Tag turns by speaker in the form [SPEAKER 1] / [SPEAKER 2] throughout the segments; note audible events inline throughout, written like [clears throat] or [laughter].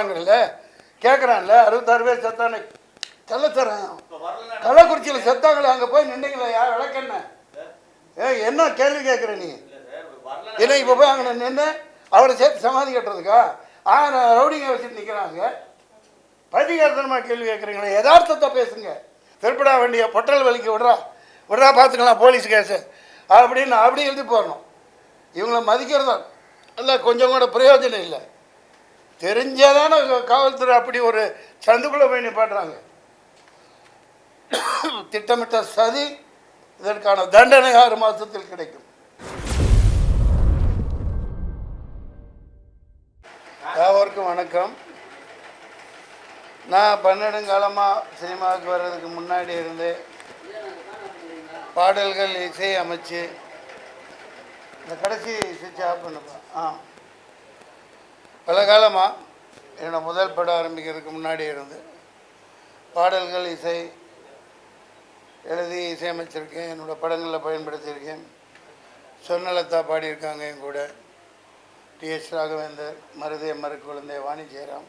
[SPEAKER 1] போகிறாங்கல்ல கேட்குறான்ல அறுபத்தாறு பேர் செத்தானே. கள்ளத்தரேன் கள்ளக்குறிச்சியில் செத்தாங்களே அங்கே போய் நின்றீங்களே யார் விளக்கென்ன ஏ என்ன கேள்வி கேட்குற நீ? இல்லை இப்போ போய் அங்கே நின்று அவரை சேர்த்து சமாதி கட்டுறதுக்கா? ஆ ரவுடிங்க வச்சுட்டு நிற்கிறாங்க பைத்தியகாரத்தனமாக கேள்வி கேட்குறீங்களே யதார்த்தத்தை பேசுங்க. திருப்படா வேண்டிய பொட்டல் வலிக்கு விடுறா. விடுறா பார்த்துக்கலாம் போலீஸ் கேஸு. அப்படின்னு அப்படி எழுதி போடணும். இவங்களை மதிக்கிறதா? இல்லை கொஞ்சம் கூட பிரயோஜனம் இல்லை. தெரிஞ்சாதான காவல்துறை அப்படி ஒரு சந்துக்குள்ளே போய் நிப்பாட்டுறாங்க. திட்டமிட்ட சதி இதற்கான தண்டனை ஆறு மாதத்தில் கிடைக்கும். யாவருக்கும் வணக்கம். நான் பன்னெடுங்காலமாக சினிமாவுக்கு வர்றதுக்கு முன்னாடி இருந்து பாடல்கள் இசை அமைச்சு இந்த கடைசி சுவிட்ச் ஆஃப் பண்ணுப்பா. ஆ. பல காலமாக என்னோடய முதல் படம் ஆரம்பிக்கிறதுக்கு முன்னாடி இருந்து பாடல்கள் இசை எழுதி இசையமைச்சிருக்கேன் என்னோட படங்களில் பயன்படுத்தியிருக்கேன். சொர்ணலதா பாடியிருக்காங்க என் கூட. டிஎஸ் ராகவேந்தர் மருதே மறு குழந்தை வாணி ஜெயராம்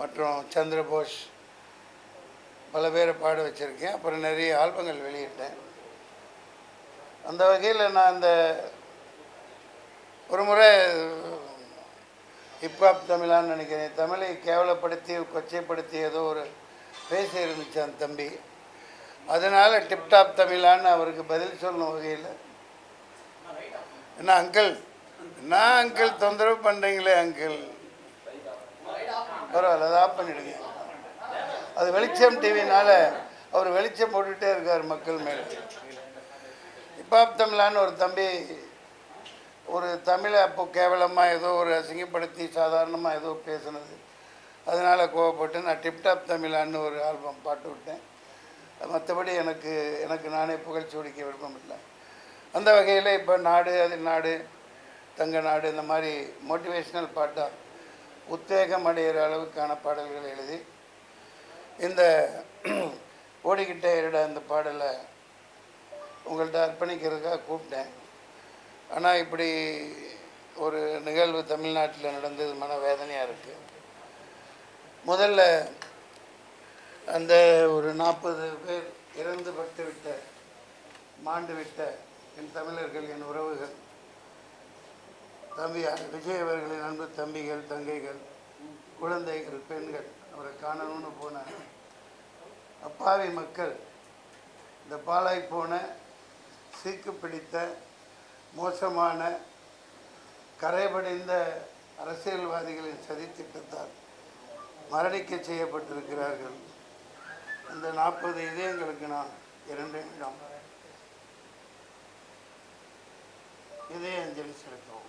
[SPEAKER 1] மற்றும் சந்திரபோஷ் பல பேரை பாட வச்சுருக்கேன். அப்புறம் நிறைய ஆல்பங்கள் வெளியிட்டேன். அந்த வகையில் நான் இந்த ஒரு முறை ஹிப்ஹாப் தமிழான்னு நினைக்கிறேன். தமிழை கேவலப்படுத்தி கொச்சைப்படுத்தி ஏதோ ஒரு பேச இருந்துச்சு அந்த தம்பி. அதனால் டிப்டாப் தமிழான்னு அவருக்கு பதில் சொல்லணும் வகையில். என்ன அங்கிள் என்ன அங்கிள் தொந்தரவு பண்ணுறீங்களே அங்கிள் பரவாயில்ல அதை ஆஃப் அது வெளிச்சம் டிவினால் அவர் வெளிச்சம் போட்டுகிட்டே இருக்கார் மக்கள் மேலே. ஹிப்ஹாப் தமிழான்னு ஒரு தம்பி ஒரு தமிழை அப்போ கேவலமாக ஏதோ ஒரு அசிங்கப்படுத்தி சாதாரணமாக ஏதோ பேசுனது. அதனால் கோவப்பட்டு நான் டிப்டாப் தமிழான்னு ஒரு ஆல்பம் பாட்டு விட்டேன். மற்றபடி எனக்கு எனக்கு நானே புகழ்ச்சி ஒடிக்க விருப்பம் இல்லை. அந்த வகையில் இப்போ நாடு அது நாடு தங்க நாடு இந்த மாதிரி மோட்டிவேஷ்னல் பாட்டாக உத்வேகம் அடைகிற அளவுக்கான பாடல்கள் எழுதி இந்த [clears throat] ஓடிக்கிட்டே இருட அந்த பாடலை உங்கள்கிட்ட அர்ப்பணிக்கிறதுக்காக கூப்பிட்டேன். ஆனால் இப்படி ஒரு நிகழ்வு தமிழ்நாட்டில் நடந்தது மன வேதனையாக இருக்குது முதல்ல அந்த ஒரு நாற்பது பேர் இறந்து பட்டு விட்ட மாண்டு விட்ட என் தமிழர்கள் என் உறவுகள் தம்பி விஜய் அவர்களின் அன்பு தம்பிகள் தங்கைகள் குழந்தைகள் பெண்கள் அவரை காணணும்னு போன அப்பாவி மக்கள் இந்த பாலாய் போன சீக்கு பிடித்த மோசமான கரைபடைந்த அரசியல்வாதிகளின் சதித்திட்டத்தால் மரணிக்க செய்யப்பட்டிருக்கிறார்கள். அந்த நாற்பது இதயங்களுக்கு நான் இரண்டு நிமிடம் இதய அஞ்சலி செலுத்துவோம்.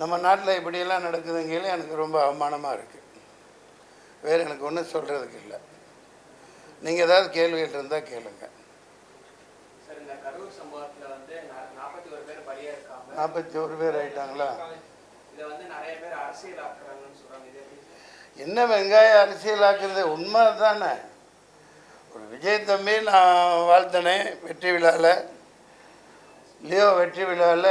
[SPEAKER 1] நம்ம நாட்டில் இப்படியெல்லாம் நடக்குதுங்கையில எனக்கு ரொம்ப அவமானமாக இருக்குது வேறு எனக்கு ஒன்றும் சொல்கிறதுக்கு இல்லை. நீங்கள் ஏதாவது கேள்விகள் இருந்தால் கேளுங்க.
[SPEAKER 2] நாற்பத்தி ஒரு பேர்
[SPEAKER 1] ஆயிட்டாங்களா?
[SPEAKER 2] அரசியல்?
[SPEAKER 1] என்ன வெங்காய அரசியலாக்குறது? உண்மை தானே ஒரு விஜய் தம்பி நான் வாழ்த்தினேன் வெற்றி விழாவில் லியோ வெற்றி விழாவில்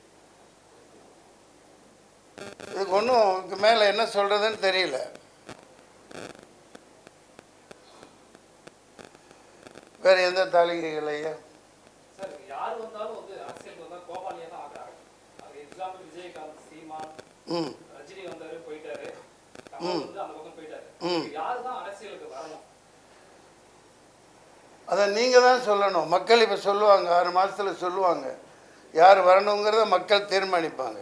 [SPEAKER 1] இதுக்கு ஒன்றும் இதுக்கு மேலே என்ன சொல்கிறதுன்னு தெரியல. வேறு எந்த தாளிகைகள் ஐயா? ம். அதை நீங்கள் தான் சொல்லணும். மக்கள் இப்போ சொல்லுவாங்க ஆறு மாதத்தில் சொல்லுவாங்க. யார் வரணுங்கிறத மக்கள் தீர்மானிப்பாங்க.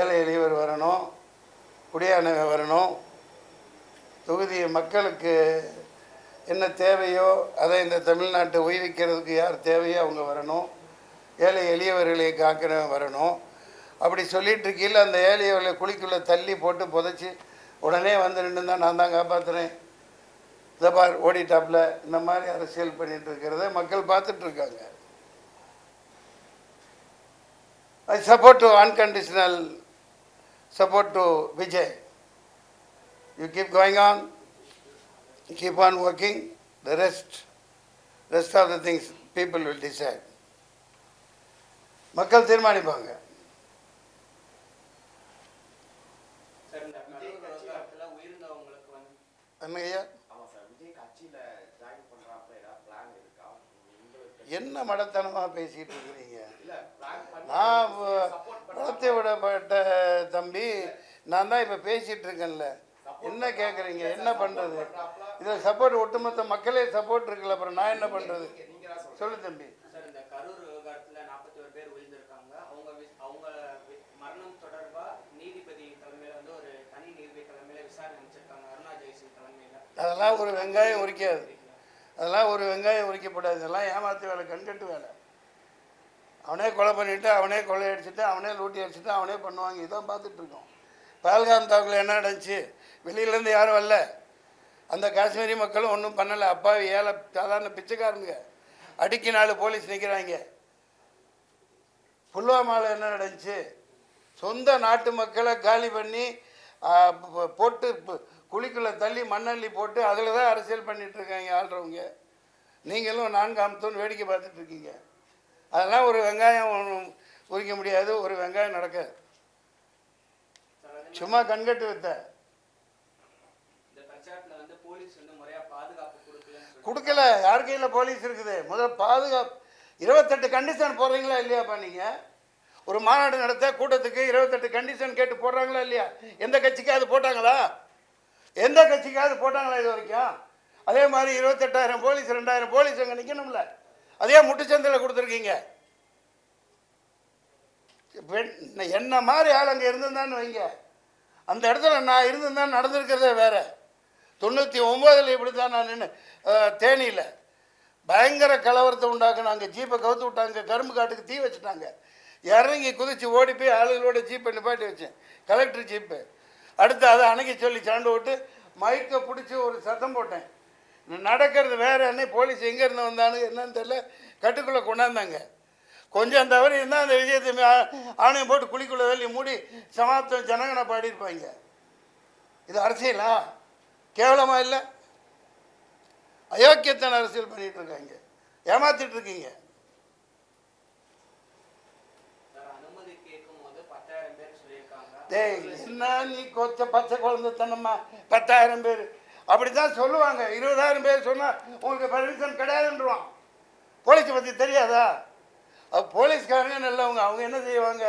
[SPEAKER 1] ஏழை எளியவர் வரணும் குடியானவன் வரணும். தொகுதி மக்களுக்கு என்ன தேவையோ அதை இந்த தமிழ்நாட்டை உய்விக்கிறதுக்கு யார் தேவையோ அவங்க வரணும். ஏழை எளியவர்களை காக்கிறவன் வரணும். அப்படி சொல்லிட்டு இருக்கையில் அந்த ஏழையவர்களை குழிக்குள்ளே தள்ளி போட்டு புதைச்சி உடனே வந்து நின்று தான் நான் தான் காப்பாற்றுறேன் இதை பார் ஓடிட்டாப்பில். இந்த மாதிரி அரசியல் பண்ணிகிட்டு இருக்கிறத மக்கள் பார்த்துட்ருக்காங்க. I support to unconditional support to Vijay you keep going on keep on working the rest rest of the things people will decide மக்கள் தீர்மானிப்பாங்க.
[SPEAKER 2] சார் இந்த கரூர் விவகாரத்துல உயிர்ந்தவங்களுக்கு வந்து
[SPEAKER 1] என்னய்யா
[SPEAKER 3] ஆமா சார் விஜய் கட்சியில ஜாயின் பண்றாப்ல ஏதாவது பிளான் இருக்கா உங்களுக்கு
[SPEAKER 1] என்ன மடத்தனமாக பேசிகிட்டு இருக்கிறீங்க? நான் வளர்த்து விடப்பட்ட தம்பி நான் தான் இப்போ பேசிகிட்டு இருக்கேன்ல. என்ன கேட்குறீங்க என்ன பண்ணுறது இதில் சப்போர்ட் ஒட்டுமொத்த மக்களே சப்போர்ட் இருக்குல்ல அப்புறம் நான் என்ன பண்ணுறது சொல்லு தம்பி. அதெல்லாம் ஒரு வெங்காயம் உரிக்காது. அதெல்லாம் ஒரு வெங்காயம் உரிக்கப்படாது இதெல்லாம் ஏமாத்து வேலை கண்கட்டு வேலை. அவனே கொலை பண்ணிவிட்டு அவனே கொள்ளையடிச்சிட்டு அவனே லூட்டி அடிச்சுட்டு அவனே பண்ணுவாங்க. இதான் பார்த்துட்ருக்கோம் பால்காம் தாக்குல என்ன நடந்துச்சு? வெளியிலேருந்து யாரும் வரல. அந்த காஷ்மீரி மக்களும் ஒன்றும் பண்ணலை. அப்பாவி ஏழை சாதாரண பிச்சைக்காரனுங்க. அடிக்கி நாலு போலீஸ் நிற்கிறாங்க புல்வாமாவில் என்ன நடந்துச்சு? சொந்த நாட்டு மக்களை காலி பண்ணி போட்டு குழிக்குள்ளே தள்ளி மண்ணள்ளி போட்டு அதில் தான் அரசியல் பண்ணிகிட்ருக்காங்க ஆள்றவங்க. நீங்களும் நான்காம் தூண் வேடிக்கை பார்த்துட்ருக்கீங்க அதெல்லாம் ஒரு வெங்காயம் உரிக்க முடியாது ஒரு வெங்காயம் நடக்காது. சும்மா கண்கட்டு வித்த. கொடுக்கல. யார் கையில் போலீஸ் இருக்குது? முதல்ல பாதுகாப்பு. இருபத்தெட்டு கண்டிஷன் போடுறீங்களா இல்லையாப்பா நீங்கள் ஒரு மாநாடு நடத்த கூட்டத்துக்கு இருபத்தெட்டு கண்டிஷன் கேட்டு போடுறாங்களா இல்லையா? எந்த கட்சிக்காவது போட்டாங்களா? எந்த கட்சிக்காவது போட்டாங்களா இது வரைக்கும்? அதே மாதிரி இருபத்தெட்டாயிரம் போலீஸ் ரெண்டாயிரம் போலீஸ் அங்கே நிற்கணும்ல அதே முட்டுச்சந்தையில் கொடுத்துருக்கீங்க. என்ன மாதிரி ஆள் அங்கே இருந்திருந்தான்னு வைங்க. அந்த இடத்துல நான் இருந்திருந்தா நடந்திருக்கிறதே வேற. தொண்ணூற்றி ஒம்போதில் இப்படி தான் நான் நின்று தேனியில். பயங்கர கலவரத்தை உண்டாக்குனாங்க ஜீப்பை கவுத்து விட்டாங்க கரும்பு காட்டுக்கு தீ வச்சுட்டாங்க. இறங்கி குதிச்சு ஓடி போய் ஆளுகளோட ஜீப்பை நிப்பாட்டி வச்சேன். Collector jeep. அடுத்து அதை அணைக்க சொல்லி சாண்டு விட்டு மைக்கை பிடிச்சி ஒரு சத்தம் போட்டேன். நடக்கிறது வேற என்ன? போலீஸ் எங்கே இருந்து வந்தானு என்னன்னு தெரியல. கட்டுக்குள்ளே கொண்டாந்தாங்க. கொஞ்சம் தவறு இருந்தால் அந்த விஜயத்தை ஆணையம் போட்டு குழிக்குள்ளே தள்ளி மூடி சமாப்தம் ஜனகனை பாடியிருப்பாங்க. இது அரசியலா? கேவலமாக இல்லை? அயோக்கியத்தன அரசியல் பண்ணிகிட்டு இருக்காங்க. ஏமாத்திட்டு இருக்கீங்க
[SPEAKER 2] சார் அனுமதி கேட்கும் போது பத்தாயிரம் பேர் சொல்லியிருக்காங்க
[SPEAKER 1] டேய் என்ன நீ கொச்ச பச்சை குழந்தைத்தனம்மா பத்தாயிரம் பேர். அப்படித்தான் சொல்லுவாங்க. இருபதாயிரம் பேர் சொன்னால் உங்களுக்கு பர்மிஷன் கிடையாதுன்றான் போலீஸை பற்றி தெரியாதா? அது போலீஸ்காரங்க நல்லவங்க. அவங்க என்ன செய்வாங்க?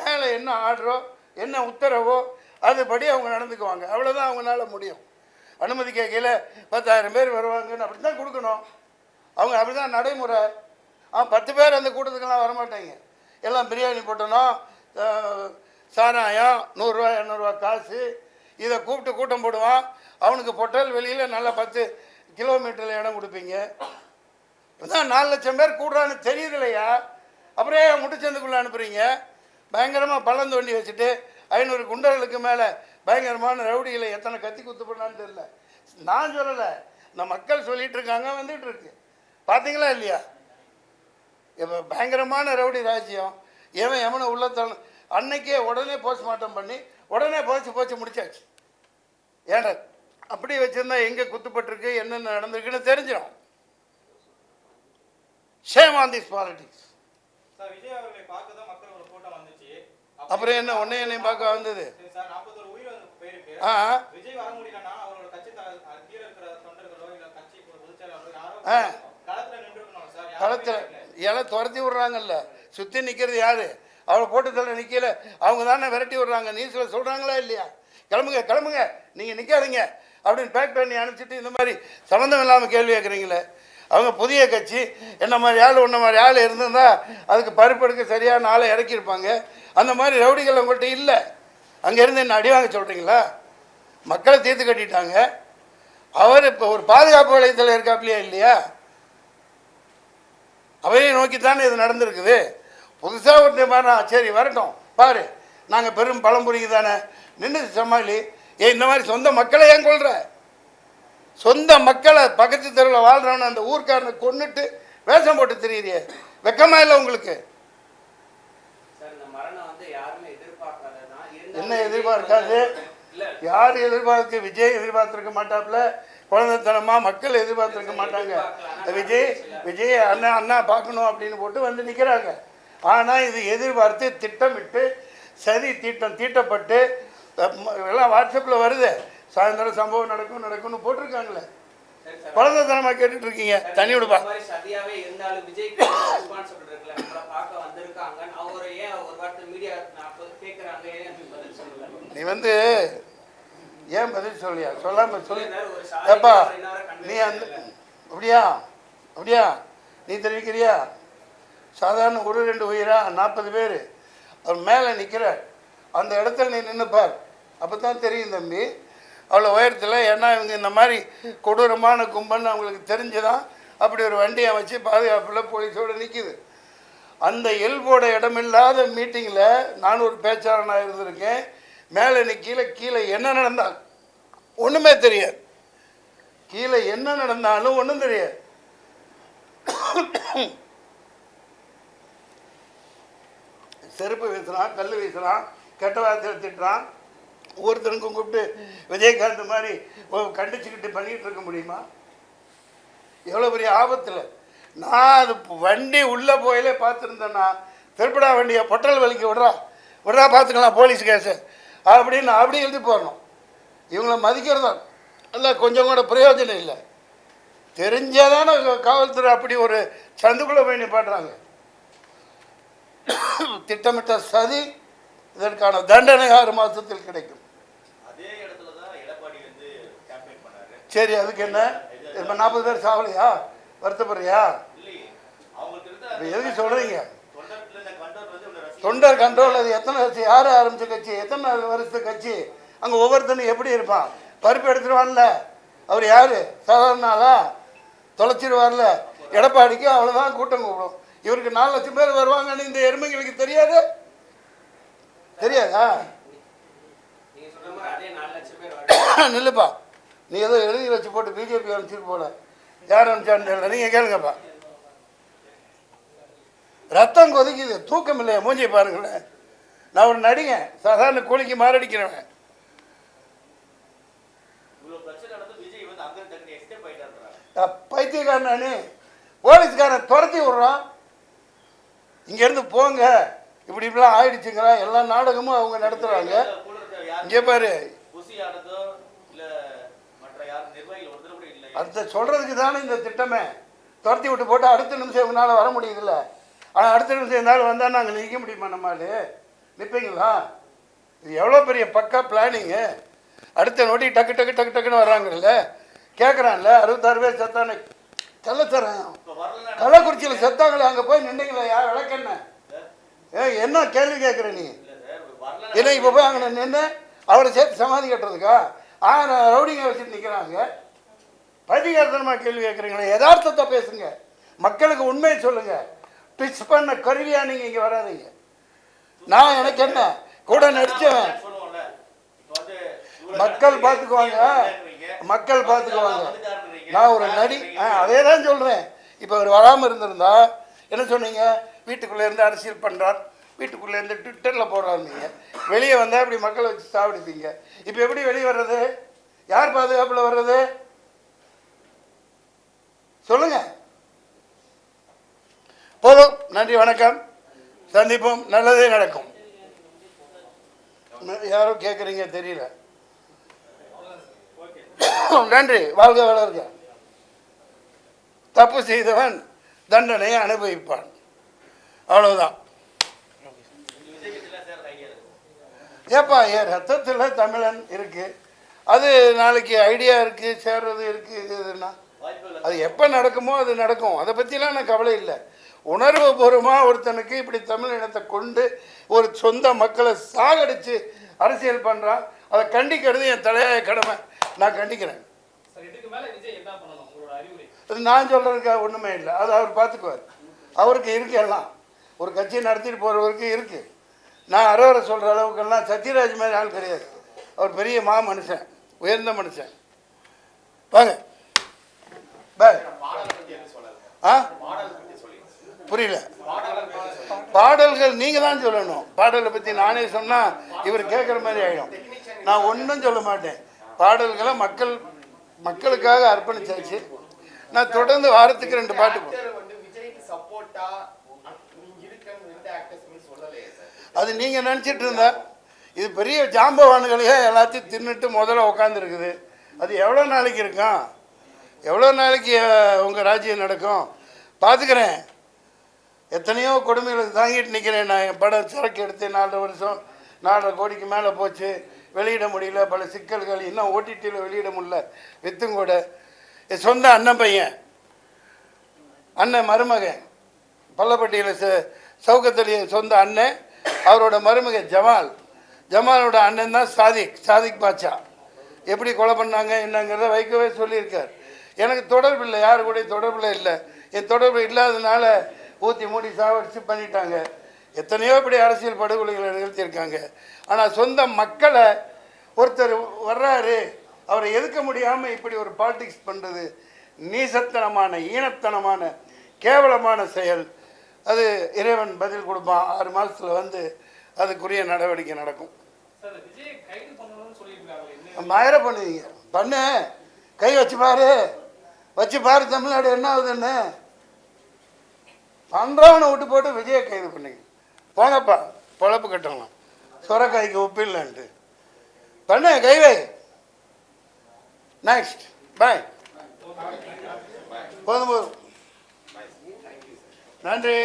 [SPEAKER 1] மேலே என்ன ஆர்டரோ என்ன உத்தரவோ அதுபடி அவங்க நடந்துக்குவாங்க. அவ்வளோதான் அவங்களால முடியும். அனுமதி கேட்கல பத்தாயிரம் பேர் வருவாங்கன்னு அப்படி தான் கொடுக்கணும். அவங்க அப்படி தான் நடைமுறை. ஆ பத்து பேர் அந்த கூட்டத்துக்கெல்லாம் வரமாட்டாங்க. எல்லாம் பிரியாணி போட்டணும் சாராயம் நூறுரூவா இரநூறுவா காசு இதை கூப்பிட்டு கூட்டம் போடுவான். அவனுக்கு பொட்டல் வெளியில் நல்லா பத்து கிலோமீட்டரில் இடம் கொடுப்பீங்க. இதுதான் நாலு லட்சம் பேர் கூடுறான்னு தெரியுது அப்படியே அப்புறம் முட்டுச்சந்துக்குள்ளே அனுப்புறீங்க. பயங்கரமாக பள்ளம் தோண்டி வச்சுட்டு ஐநூறு குண்டர்களுக்கு மேலே பயங்கரமான ரவுடிகளை எத்தனை கத்தி குத்து பண்ணான்னு தெரியல. நான் சொல்லலை. இந்த மக்கள் சொல்லிகிட்டு இருக்காங்க வந்துட்டு இருக்கு. பார்த்தீங்களா இல்லையா? இப்போ பயங்கரமான ரவுடி ராஜ்யம். எவன் எவனை உள்ள அன்னைக்கே உடனே போஸ்ட்மார்ட்டம் பண்ணி உடனே போச்சு போச்சு முடிச்சாச்சு. ஏன்டா அப்படி வச்சிருந்தா எங்கே குத்துப்பட்டிருக்கு என்னென்ன நடந்திருக்குன்னு தெரிஞ்சிடும். ஷேம் ஆன் திஸ்
[SPEAKER 4] அப்ப-
[SPEAKER 1] அப்புறம் என்ன ஒன்னே என்னையும் பார்க்க வந்தது? ஆ.
[SPEAKER 4] களத்துல.
[SPEAKER 1] எல்லாம் துரத்தி விடுறாங்கல்ல. சுற்றி நிற்கிறது யாரு? அவளை போட்டு தள்ள நிற்கல அவங்க தானே விரட்டி விடுறாங்க. நியூஸில் சொல்கிறாங்களா இல்லையா? கிளம்புங்க கிளம்புங்க. நீங்கள் நிற்காதீங்க அப்படின்னு பேக் பண்ணி அனுப்பிச்சிட்டு இந்த மாதிரி சம்மந்தம் இல்லாமல் கேள்வி கேட்குறீங்களே அவங்க புதிய கட்சி என்ன மாதிரி ஆள் உன்ன மாதிரி ஆள் இருந்திருந்தா அதுக்கு பருப்படுக்க சரியான ஆளை இறக்கியிருப்பாங்க. அந்த மாதிரி ரவுடிகள் உங்கள்கிட்ட இல்லை. அங்கேருந்து என்ன அடி வாங்க சொல்கிறீங்களா மக்களை தீர்த்து கட்டிட்டாங்க. அவர் இப்போ ஒரு பாதுகாப்பு வளையத்தில் இருக்காப்லையா இல்லையா? அவரையும் நோக்கித்தானே இது நடந்திருக்குது. புதுசாக ஒருத்தன் பாரு சரி வரட்டும். பாரு நாங்கள் பெரும் பழம்புரிங்க தானே? நின்று சமாளி. ஏன் இந்த மாதிரி சொந்த மக்களை ஏன் கொள்ற சொந்த மக்களை பக்கத்து தெருவில் வாழ்றவன அந்த ஊர்க்காரனை கொன்னுட்டு வேஷம் போட்டு தெரியுறியே. வெக்கமா இல்லை உங்களுக்கு? என்ன எதிர்பார்க்காது? யார் எதிர்பார்க்க விஜய் எதிர்பார்த்திருக்க மாட்டாப்புல? குழந்தைத்தனமா மக்கள் எதிர்பார்த்திருக்க மாட்டாங்க. விஜய் விஜய் அண்ணா அண்ணா பார்க்கணும் அப்படின்னு போட்டு வந்து நிற்கிறாங்க ஆனால் இது எதிர்பார்த்து திட்டமிட்டு சதி தீட்டம் தீட்டப்பட்டு எல்லாம் வாட்ஸ்அப்பில் வருது. சாயந்தரம் சம்பவம் நடக்கும் நடக்கும்னு போட்டிருக்காங்களே.
[SPEAKER 2] சரி சார்
[SPEAKER 1] குழந்தைத்தனமா கேட்டுட்டு இருக்கீங்க தண்ணி விடுப்பா நீ வந்து ஏன் பதில் சொல்லியா சொல்லாம சொல்லு ஏப்பா நீ அந்த. அப்படியா? அப்படியா? நீ தெரிவிக்கிறியா? சாதாரண ஒரு ரெண்டு உயிராக நாற்பது பேர். அவர் மேலே நிற்கிறார் அந்த இடத்துல நீ நின்றுப்பார் அப்போ தான் தெரியும் தம்பி. அவ்வளோ உயரத்தில் ஏன்னா இவங்க இந்த மாதிரி கொடூரமான கும்பல்னு அவங்களுக்கு தெரிஞ்சுதான் அப்படி ஒரு வண்டியை வச்சு பாதுகாப்பில் போலீஸோடு நிற்கிது அந்த எல்போட இடமில்லாத மீட்டிங்கில் நான் ஒரு பேச்சாளனாக இருந்திருக்கேன். மேலே நீ கீழே கீழே என்ன நடந்தால்? ஒன்றுமே தெரியாது. கீழே என்ன நடந்தாலும் ஒன்றும் தெரியாது. செருப்பு வீசுகிறான் கல் வீசுகிறான் கெட்ட வார்த்தை திட்டுறான். ஒவ்வொருத்தருக்கும் கூப்பிட்டு விஜயகாந்த் மாதிரி கண்டிச்சுக்கிட்டு பண்ணிகிட்டு இருக்க முடியுமா? எவ்வளோ பெரிய ஆபத்தில். நான் அது வண்டி உள்ளே போயிலே பார்த்துருந்தேன்னா திருப்படா வண்டியை பொட்டல் வலிக்கு விடுறா விடுறா பார்த்துக்கலாம் போலீஸ் கேஸு. அப்படின்னு அப்படி எழுதி போடணும். இவங்களை மதிக்கிறதா? இல்லை கொஞ்சம் கூட பிரயோஜனம் இல்லை. தெரிஞ்சாதானே காவல்துறை அப்படி ஒரு சந்துக்குள்ளே போய் நிப்பாட்டுறாங்க. திட்டமிட்ட சதி இதற்கான தண்டனை ஆறு மாதத்தில் கிடைக்கும் சரி அதுக்கு என்ன? இப்போ நாற்பது பேர் சாவலையா வருத்தப்படுறியா? இப்போ எதுக்கு சொல்கிறீங்க தொண்டர் கண்ட்ரோல் அது எத்தனை கட்சி? யார் ஆரம்பிச்ச கட்சி? எத்தனை வருஷத்து கட்சி? அங்கே ஒவ்வொருத்தனும் எப்படி இருப்பான்? பருப்பு எடுத்துருவான்ல? அவர் யார்? சாதாரண ஆளா? தொலைச்சிருவார்ல? எடப்பாடிக்கு அவ்வளோதான் கூட்டம் கூடும். இவருக்கு நாலு லட்சம் பேர் வருவாங்கன்னு இந்த எருமைங்களுக்கு தெரியாது? தெரியாதா? [coughs] நில்லுப்பா. நீ ஏதோ எழுதி வச்சு போட்டு பிஜேபி அனுப்பிச்சிட்டு போல. யார் அனுப்பிச்சான்னு தெரியல. நீங்கள் கேளுங்கப்பா. ரத்தம் கொதிக்குது. தூக்கம் இல்லையா. மூஞ்சி பாருங்களேன். நான் ஒரு நடிகன். சாதாரண கூலிக்கு மாரடிக்கிறவன். பைத்தியக்காரன் நானு. போலீஸ்காரன் துரத்தி விட்றான். இங்கேருந்து போங்க. இப்படி இப்படிலாம் ஆயிடுச்சுங்களா எல்லா நாடகமும் அவங்க நடத்துகிறாங்க இங்கே பாரு. அதை சொல்கிறதுக்கு தானே இந்த திட்டமே. துரத்தி விட்டு போட்டு அடுத்த நிமிஷம் இவங்களால வர முடியுதுல்ல. ஆனால் அடுத்த நிமிஷம் இருந்தாலும் வந்தால் நாங்கள் நிற்க முடியுமா நம்மால் நிற்பீங்களா இது எவ்வளோ பெரிய பக்கா பிளானிங்கு அடுத்த நோட்டி டக்கு டக்கு டக்கு டக்குன்னு வர்றாங்கல்ல. கேட்குறான்ல அறுபத்தாறு பேர் சத்தானே.
[SPEAKER 3] வரலன்னா
[SPEAKER 1] கள்ளக்குறிச்சியில் செத்தாங்களே அங்கே போய் நின்றீங்களே யார் விளக்கென்ன? ஏ என்ன கேள்வி கேட்குற நீ? ஏன்னா இப்போ போய் அங்கே நின்று அவரை சேர்த்து சமாதி கட்டுறதுக்கா? ஆ ரவுடிங்க வச்சுட்டு நிற்கிறாங்க பைத்தியகாரத்தனமாக கேள்வி கேட்குறீங்களே யதார்த்தத்தை பேசுங்க. மக்களுக்கு உண்மையை சொல்லுங்க. ட்விச் பண்ண கருவியா நீங்கள் இங்கே வராதீங்க. நான் எனக்கு என்ன? கூட நடித்தவன் மக்கள் பார்த்துக்குவாங்க. மக்கள் பார்த்துக்குவாங்க. நான் ஒரு நடி ஆ அதே தான் சொல்கிறேன் இப்போ அவர் வராமல் இருந்திருந்தா என்ன சொன்னீங்க? வீட்டுக்குள்ளே இருந்து அரசியல் பண்ணுறார் வீட்டுக்குள்ளே இருந்து ட்விட்டரில் போடுறாருந்தீங்க வெளியே வந்தால் இப்படி மக்களை வச்சு சாவடிப்பீங்க? இப்போ எப்படி வெளியே வர்றது? யார் பாதுகாப்பில் வர்றது? சொல்லுங்க. போதும். நன்றி வணக்கம். சந்திப்போம். நல்லதே நடக்கும். யாரோ கேட்குறீங்க தெரியல. [coughs] நன்றி. வாழ்க வளர்க. தப்பு செய்தவன் தண்டனையை அனுபவிப்பான். அவ்வளவுதான். ஏப்பா என் ரத்தத்தில் தமிழன் இருக்கு. அது நாளைக்கு ஐடியா இருக்கு சேர்றது இருக்கு இதுன்னா. அது எப்போ நடக்குமோ அது நடக்கும். அதை பற்றிலாம் நான் கவலை இல்லை. உணர்வு பூர்வமாக ஒருத்தனுக்கு இப்படி தமிழ் இனத்தை கொண்டு ஒரு சொந்த மக்களை சாகடிச்சு அரசியல் பண்ணுறான் அதை கண்டிக்கிறது என் தலையாய கடமை. நான் கண்டிக்கிறேன். அது நான் சொல்கிறதுக்கு ஒன்றுமே இல்லை. அது அவர் பார்த்துக்குவார் அவருக்கு இருக்கு எல்லாம். ஒரு கட்சி நடத்திட்டு போகிறவருக்கு இருக்குது நான் அரோரை சொல்கிற அளவுக்கெல்லாம் சத்யராஜ் மாதிரி ஆள் கிடையாது. அவர் பெரிய மா மனுஷன் உயர்ந்த மனுஷன். வாங்க. பாய் ஆ? புரியல. பாடல்கள் நீங்கள் தான் சொல்லணும். பாடலை பற்றி நானே சொன்னால் இவர் கேட்குற மாதிரி ஆகிடும் நான் ஒன்றும் சொல்ல மாட்டேன். பாடல்களை மக்கள் மக்களுக்காக அர்ப்பணிச்சாச்சு. நான் தொடர்ந்து வாரத்துக்கு ரெண்டு பாட்டு அது நீங்கள் நினச்சிட்டு இருந்தா இது பெரிய ஜாம்பவான்களையே எல்லாத்தையும் தின்னுட்டு முதல்ல உட்காந்துருக்குது அது எவ்வளோ நாளைக்கு இருக்கும்? எவ்வளோ நாளைக்கு உங்கள் ராஜ்யம் நடக்கும்? பார்த்துக்கிறேன் எத்தனையோ கொடுமைகளுக்கு தாங்கிட்டு நிற்கிறேன் நான். என் படம் சரக்கு எடுத்து நாலரை வருஷம் நாலரை கோடிக்கு மேலே போச்சு. வெளியிட முடியல பல சிக்கல்கள் இன்னும் ஓடிடியில் வெளியிட முடியல. வித்தும் கூட. என் சொந்த அண்ணன் பையன். அண்ணன் மருமகன். பள்ளப்பட்டியில் ச சொந்த அண்ணன். அவரோட மருமகன் ஜமால். ஜமாலோட அண்ணன் தான் சாதிக் சாதிக் பாட்சா எப்படி கொலை பண்ணாங்க என்னங்கிறத வைக்கவே சொல்லியிருக்கார். எனக்கு தொடர்பு இல்லை யாரு கூட தொடர்பில் இல்லை. என் தொடர்பு இல்லாததுனால ஊற்றி மூடி சாவடிச்சு பண்ணிட்டாங்க. எத்தனையோ இப்படி அரசியல் படுகொலைகளை நிகழ்த்தியிருக்காங்க. ஆனால் சொந்த மக்களை ஒருத்தர் வர்றாரு அவரை எதுக்க முடியாமல் இப்படி ஒரு பாலிடிக்ஸ் பண்ணுறது நீசத்தனமான ஈனத்தனமான கேவலமான செயல். அது இறைவன் பதில் கொடுப்பான். ஆறு மாதத்தில் வந்து அதுக்குரிய நடவடிக்கை நடக்கும். மயிர பண்ணுவீங்க. பண்ணு. கை வச்சு பாரு. வச்சு பாரு தமிழ்நாடு என்ன ஆகுதுன்னு. பண்றவனை விட்டு போட்டு விஜயை கைது பண்ணுங்க. போங்கப்பா பொழப்பு கட்டலாம் சுரக்காய்க்கு உப்பு இல்லைன்ட்டு பண்ணு கை வை நெக்ஸ்ட் பாய் போதும் போதும். நன்றி.